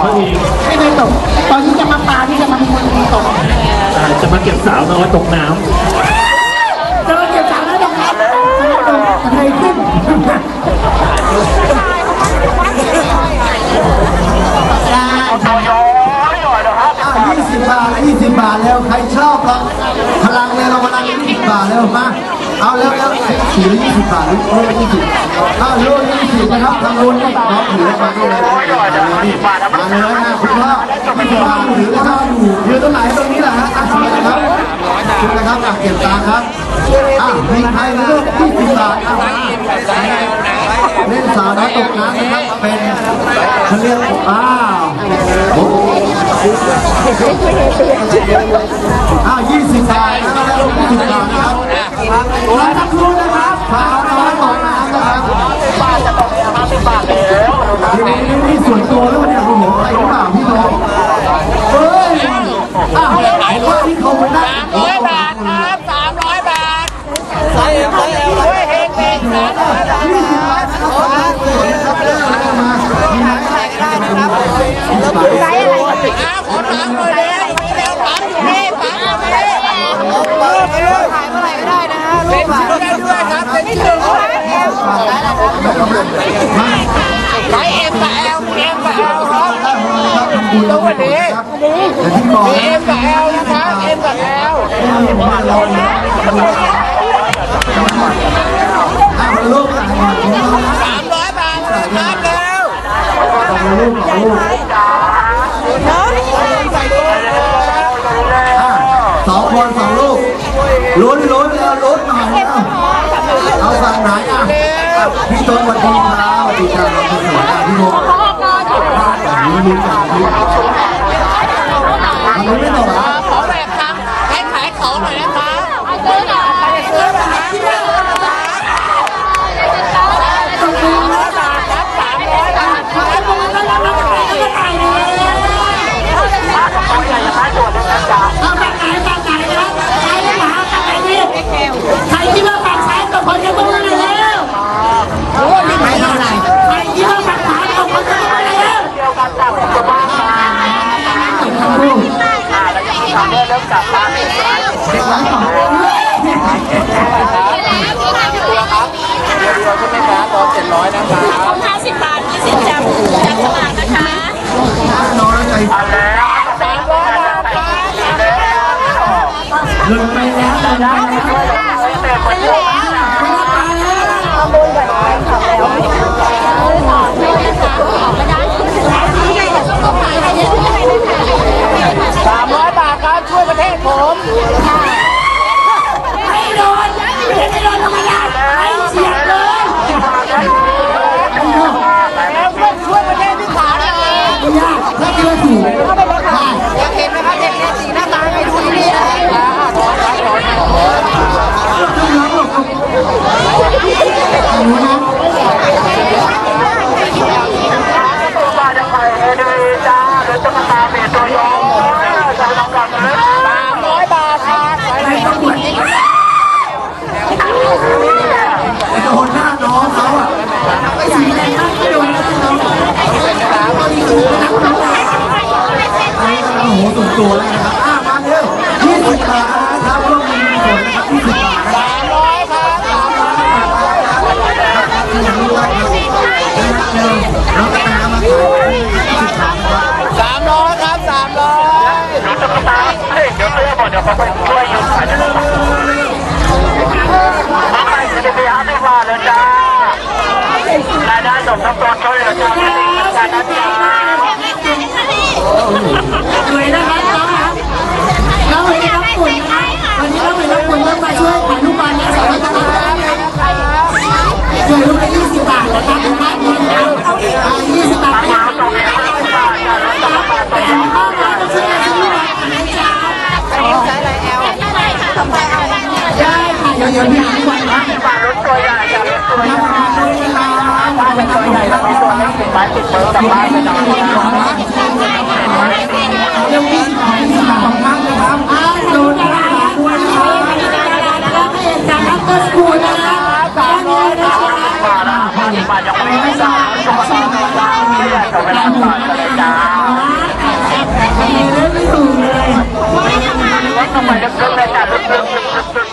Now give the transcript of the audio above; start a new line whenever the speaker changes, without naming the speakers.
ฮะแต่ไม่เคยตกสักที
ไม่เคยตก ตอนที่จะมาปลาที่จะมาเป็นคนตก
อ่าจะมาเก็บสาวน้อยตกน้
เจอเก็บสามแล้วตรงนั้นอะไรขึ้น
ยี่สิบบาทยี่สิบบาทแล้ว ใครชอบก็พลังเลยเราพลังยี่สิบบาทแล้วมา เอาแล้วแล้วสียี่สิบบาทโลยี่สิบเอาโลยี่สิบนะครับทางโลนี่น้องถือมาด้วยเลยมาเลยนะคุณพ่อคุณพ่อถือนะครับอยู่ตรงไหนตรงนี้แหละฮะอะนะครับเชิญนะครับอะเก็บตังค์ครับอะมีใครนะยี่สิบบาทอะเล่นสาวน้อยตกน้ำนะครับเป็นเขาเรียกอ้าวโอ้โหอ้าวยี่สิบบาทนะครับยี่สิบบาทนะครับ ครอสักครู่นะครับพาน้อยตกน้ำนะครับบาทจะตกเลยครับสิบบาทแล้วนี่นี่ส่วนตัวแล้วเนี่ยโอ้โหอะไรหรือเปล่าพี่น้องเฮ้ยอ้าวว่าที่เขาไม่ได้
ร้อยบาทครับสามร้อยบาทใส่ใส่เอาไว้เฮงเฮงสามร้อยบาท
ยี่
ตัววันนี้
อย่ที่บอก
เอ็มกับแอลนะครับเอ็มกับแอล
อ้าวลูกอะ
สามร้อยบาทครับเร็ว
ลูกลูกสองคนสองลูกลุ้นลุ้นแล้วลุ้นหน่อยแล้วเอาฝั่งไหนอะพี่ต้นวันดี ล
งไป
แล้วลงไปแล้ว
ตั
วแล้วนะครับอะมาเร็วยี่สิบบาทนะครับร่วมมีส่วนะครับยี่สิบบาทนะครับ
สามร้อยครับ
เราจะตามาขายยี่สิบบาทนะครับ
สามร้อยครับสามร้อย
ส ดี๋ยวลดไปยี่สิบบาทแล้วครับมาอีกเอาเอาอีกยี่สิบบาทนะแต่ข้าวมาต้องซื้อซื้อมาจ้าใช้อะไรแอลได้ค่ะเดี๋ยวเดี๋ยวพี่หาก่อนนะรถ
ตัวใหญ่รถตัวใหญ่รถตัวใหญ่
รถตัวใหญ่รถตัวให
ญ่รถตัวใหญ่รถตัวใหญ่ ล
ดลงมาลึกๆเลย
ไม่
ไจ้ะลึกๆ